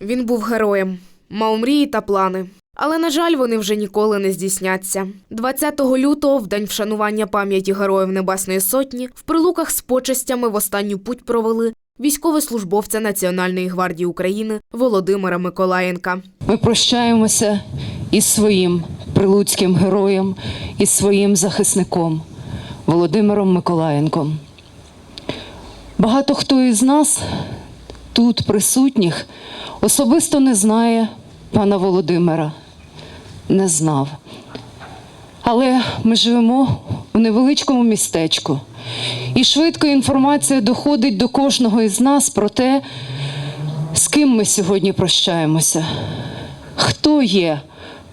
Він був героєм, мав мрії та плани. Але, на жаль, вони вже ніколи не здійсняться. 20 лютого, в день вшанування пам'яті героїв Небесної Сотні, в прилуках з почестями в останню путь провели військовослужбовця Національної гвардії України Володимира Миколаєнка. Ми прощаємося із своїм прилуцьким героєм, із своїм захисником Володимиром Миколаєнком. Багато хто із нас тут присутніх особисто не знає пана Володимира, не знав. Але ми живемо в невеличкому містечку, і швидко інформація доходить до кожного із нас про те, з ким ми сьогодні прощаємося? Хто є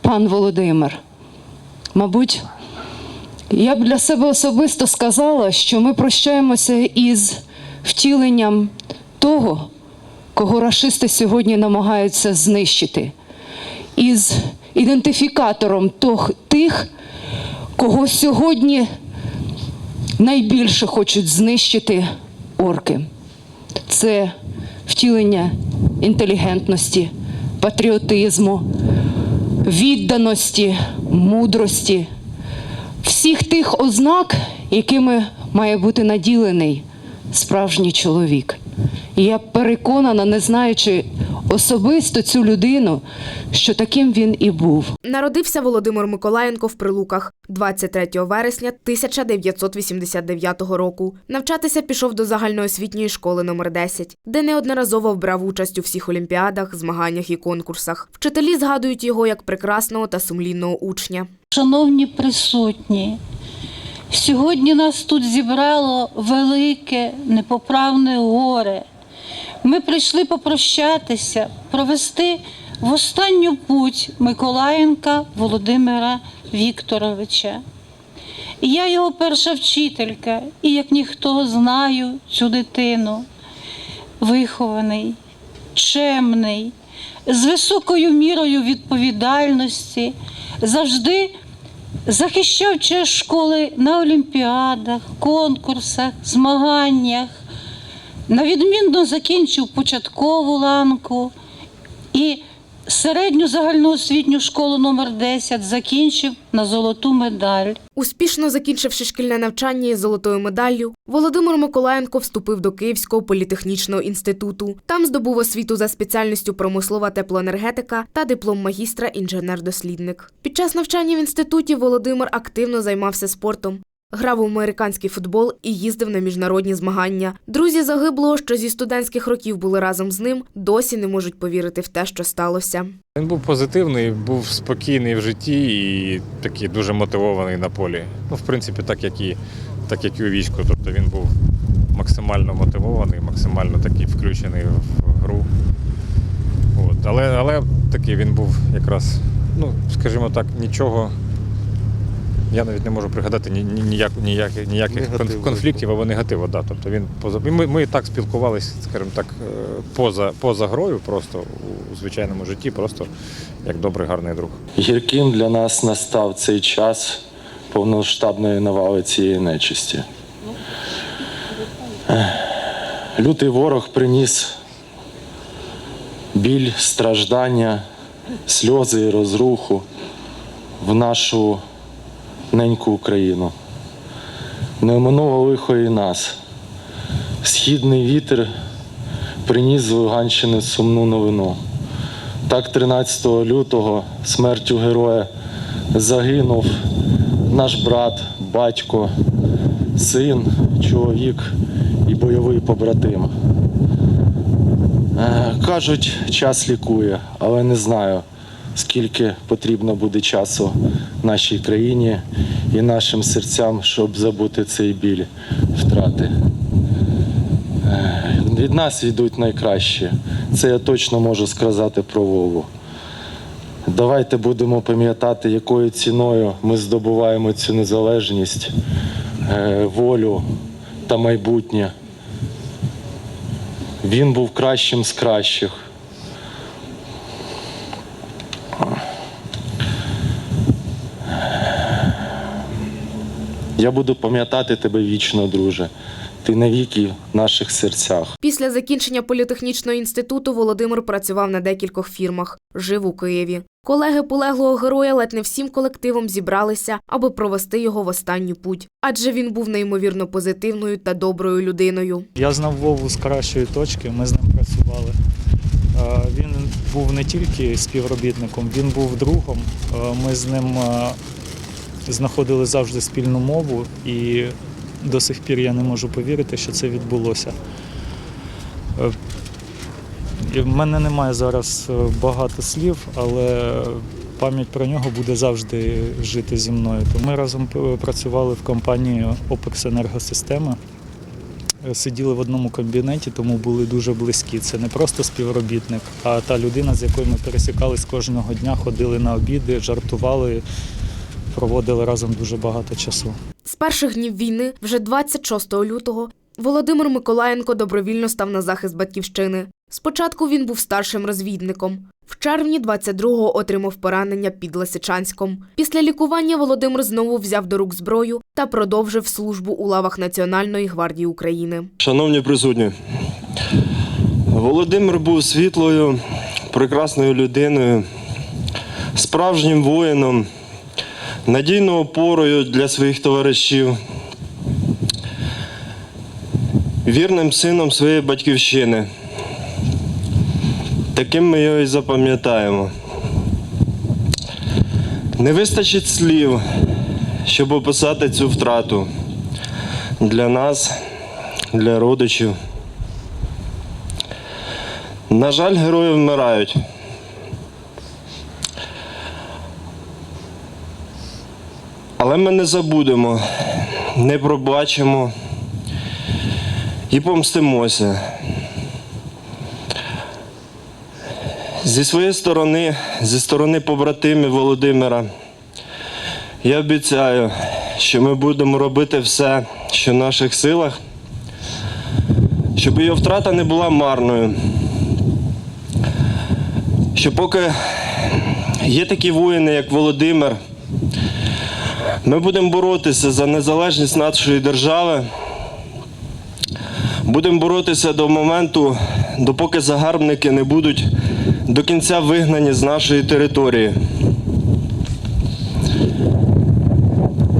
пан Володимир? Мабуть, я б для себе особисто сказала, що ми прощаємося із втіленням того, кого рашисти сьогодні намагаються знищити, із ідентифікатором тих, кого сьогодні найбільше хочуть знищити орки. Це втілення інтелігентності, патріотизму, відданості, мудрості, всіх тих ознак, якими має бути наділений справжній чоловік. І я переконана, не знаючи особисто цю людину, що таким він і був. Народився Володимир Миколаєнко в Прилуках 23 вересня 1989 року. Навчатися пішов до загальноосвітньої школи номер 10, де неодноразово брав участь у всіх олімпіадах, змаганнях і конкурсах. Вчителі згадують його як прекрасного та сумлінного учня. Шановні присутні, сьогодні нас тут зібрало велике непоправне горе. Ми прийшли попрощатися, провести в останню путь Миколаєнка Володимира Вікторовича. Я його перша вчителька, і як ніхто знаю цю дитину. Вихований, чемний, з високою мірою відповідальності, завжди захищав школи на олімпіадах, конкурсах, змаганнях. Навідмінно закінчив початкову ланку і середню загальноосвітню школу номер 10 закінчив на золоту медаль. Успішно закінчивши шкільне навчання із золотою медаллю, Володимир Миколаєнко вступив до Київського політехнічного інституту. Там здобув освіту за спеціальністю промислова теплоенергетика та диплом магістра інженер-дослідник. Під час навчання в інституті Володимир активно займався спортом. Грав у американський футбол і їздив на міжнародні змагання. Друзі загиблого, що зі студентських років були разом з ним, досі не можуть повірити в те, що сталося. Він був позитивний, був спокійний в житті і такий дуже мотивований на полі. Ну, в принципі, так як і, так як і у війську. Тобто він був максимально мотивований, максимально такий включений в гру. От. Але, але такий він був якраз, ну, скажімо так, нічого. Я навіть не можу пригадати ні, ні, ніяк, ніяк, ніяких Негативу конфліктів або негативу. Да. Тобто він поза. Ми, ми і так спілкувалися, скажімо так, е, поза, поза грою, просто у звичайному житті, просто як добрий, гарний друг. Гірким для нас настав цей час повноштабної навали цієї нечисті. Лютий ворог приніс біль, страждання, сльози і розруху в нашу неньку Україну. Не оминуло лихо і нас. Східний вітер приніс з Луганщини сумну новину. Так, 13 лютого смертю героя загинув наш брат, батько, син, чоловік і бойовий побратим. Е, Кажуть, час лікує, але не знаю, скільки потрібно буде часу нашій країні і нашим серцям, щоб забути цей біль втрати. Е, Від нас йдуть найкращі. Це я точно можу сказати про Вову. Давайте будемо пам'ятати, якою ціною ми здобуваємо цю незалежність, е, волю та майбутнє. Він був кращим з кращих. Я буду пам'ятати тебе вічно, друже. ти навіки в наших серцях. Після закінчення політехнічного інституту Володимир працював на декількох фірмах, жив у Києві. Колеги полеглого героя ледь не всім колективом зібралися, аби провести його в останню путь, адже він був неймовірно позитивною та доброю людиною. Я знав Вову з кращої точки, ми з ним працювали. Е, Він був не тільки співробітником, він був другом. Е, Ми з ним е, знаходили завжди спільну мову, і до сих пір я не можу повірити, що це відбулося. Е, В мене немає зараз е, багато слів, але пам'ять про нього буде завжди жити зі мною. Ми разом е, працювали в компанії Опекс Енергосистеми сиділи в одному кабінеті, тому були дуже близькі. Це не просто співробітник, а та людина, з якою ми пересікались кожного дня, ходили на обіди, жартували, проводили разом дуже багато часу. З перших днів війни, вже 26 лютого, Володимир Миколаєнко добровільно став на захист батьківщини. Спочатку він був старшим розвідником. В червні 22-го отримав поранення під Лисичанськом. Після лікування Володимир знову взяв до рук зброю та продовжив службу у лавах Національної гвардії України. Шановні присутні, Володимир був світлою, прекрасною людиною, справжнім воїном, надійною опорою для своїх товаришів, вірним сином своєї батьківщини. Таким ми його і запам'ятаємо. Не вистачить слів, щоб описати цю втрату для нас для родичів. На жаль, герої вмирають. Але ми не забудемо, не пробачимо і помстимося. Зі своєї сторони, зі сторони побратимів Володимира, я обіцяю, що ми будемо робити все, що в наших силах, щоб його втрата не була марною. Що поки є такі воїни, як Володимир, ми будемо боротися за незалежність нашої держави. Будемо боротися до моменту, допоки загарбники не будуть до кінця вигнані з нашої території.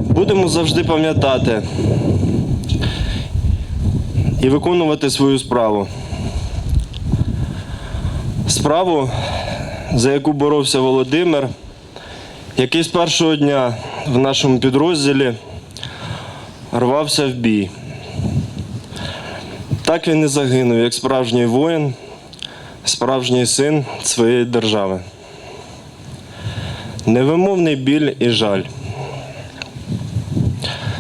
Будемо завжди пам'ятати і виконувати свою справу. Справу, за яку боровся Володимир, який з першого дня в нашому підрозділі рвався в бій. Так він і загинув, як справжній воїн, справжній син своєї держави. Невимовний біль і жаль.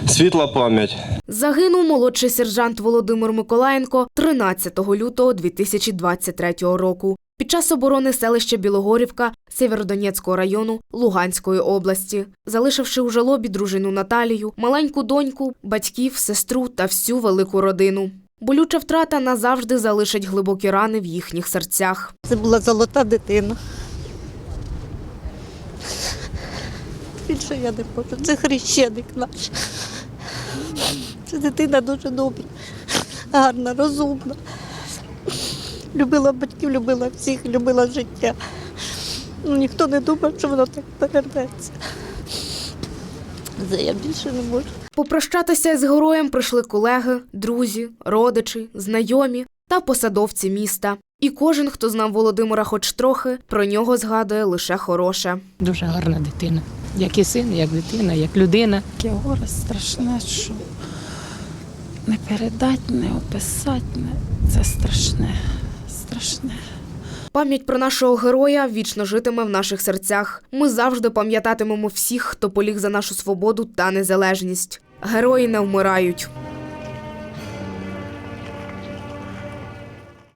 Світла пам'ять. Загинув молодший сержант Володимир Миколаєнко 13 лютого 2023 року під час оборони селища Білогорівка Сєвєродонецького району Луганської області, залишивши у жалобі дружину Наталію, маленьку доньку, батьків, сестру та всю велику родину. Болюча втрата назавжди залишить глибокі рани в їхніх серцях. Це була золота дитина. Більше я не можу. Це хрещеник наш. Це дитина дуже добра, гарна, розумна. Любила батьків, любила всіх, любила життя. Ну, ніхто не думав, що воно так повернеться. Це я більше не можу. Попрощатися з героєм прийшли колеги, друзі, родичі, знайомі та посадовці міста. І кожен, хто знав Володимира хоч трохи, про нього згадує лише хороше. Дуже гарна дитина. Як і син, як дитина, як людина. Таке горе страшне, що не передать, не описати. Не... Це страшне, страшне. Пам'ять про нашого героя вічно житиме в наших серцях. Ми завжди пам'ятатимемо всіх, хто поліг за нашу свободу та незалежність. Герої не вмирають.